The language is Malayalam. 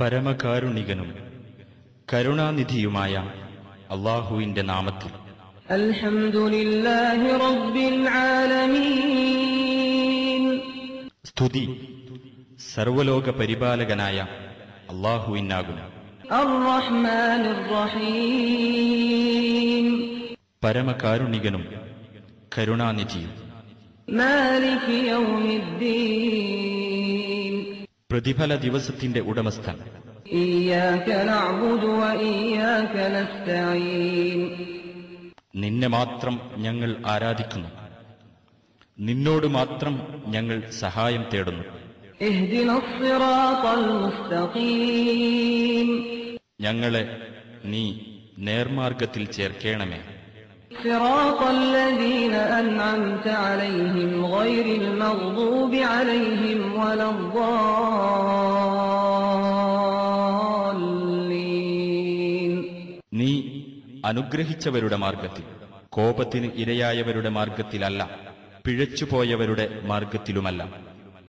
പരമകാരുണികനും കരുണാനിധിയുമായ അള്ളാഹുവിന്റെ നാമത്തിൽ. സ്തുതി സർവലോക പരിപാലകനായ അള്ളാഹുവിനാകും പരമകാരുണികനും കരുണാനിധിയും. പ്രതിഫല ദിവസത്തിന്റെ ഉടമസ്ഥൻ. നിന്നെ മാത്രം ഞങ്ങൾ ആരാധിക്കുന്നു. നിന്നോട് മാത്രം ഞങ്ങൾ സഹായം തേടുന്നു. ഞങ്ങളെ നീ നേർമാർഗത്തിൽ ചേർക്കേണമേ. صراط الذين أنعمت عليهم غير المغضوب عليهم ولا الضالين നീ അനുഗ്രഹിച്ചവരുടെ മാർഗത്തിൽ കോപത്തിന് ഇരയായവരുടെ മാർഗത്തിലല്ല പിഴച്ചുപോയവരുടെ മാർഗത്തിലുമല്ല